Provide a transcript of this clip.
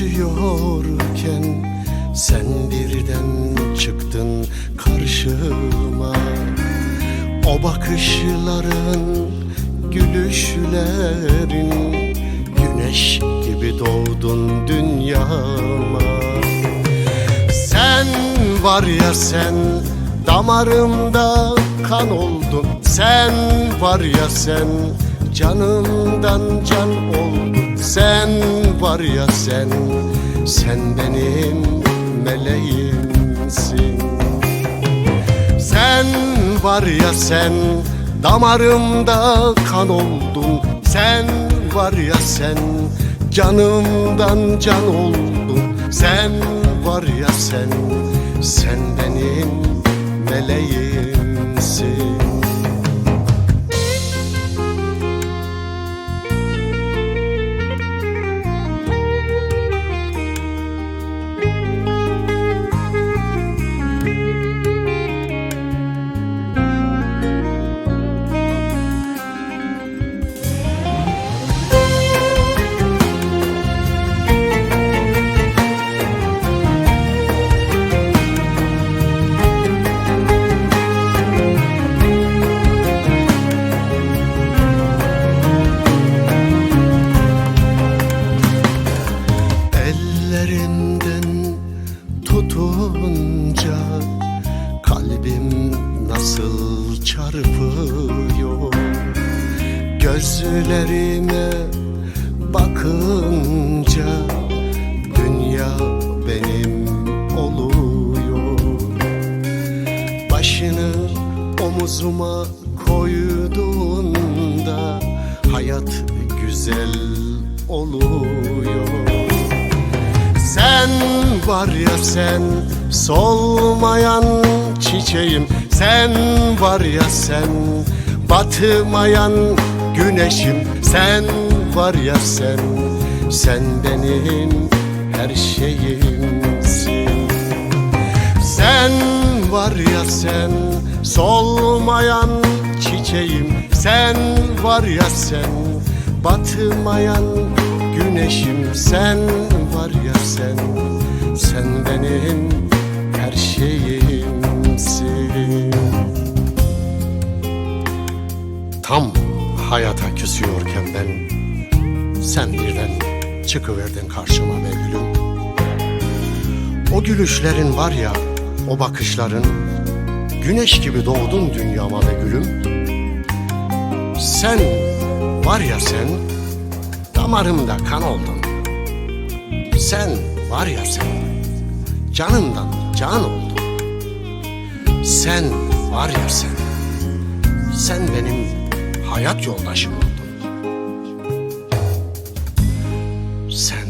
geçiyorken Sen birden çıktın karşıma. O bakışların, gülüşlerin Güneş gibi doğdun dünyama. Sen var ya sen Damarımda kan oldun. Sen var ya sen Canımdan can oldun. Sen var ya sen, sen benim meleğimsin. Sen var ya sen damarımda kan oldun. Sen var ya sen canımdan can oldun. Sen var ya sen sen benim meleğimsin nasıl çarpıyor? Gözlerime bakınca dünya benim oluyor. Başını omuzuma koyduğunda hayat güzel oluyor sen var ya sen solmayan çiçeğim. Sen var ya sen batmayan güneşim. Sen var ya sen sen benim her şeyimsin. Sen var ya sen solmayan çiçeğim. Sen var ya sen batmayan güneşim Sen var ya sen. Sen benim her şeyimsin. Tam hayata küsüyorken ben sen birden çıkıverdin karşıma be gülüm o gülüşlerin var ya, o bakışların Güneş gibi doğdun dünyama ve gülüm. Sen var ya sen Damarımda kan oldun. Sen var ya sen, canımdan can oldun. Sen var ya sen, sen benim hayat yoldaşım oldun. Sen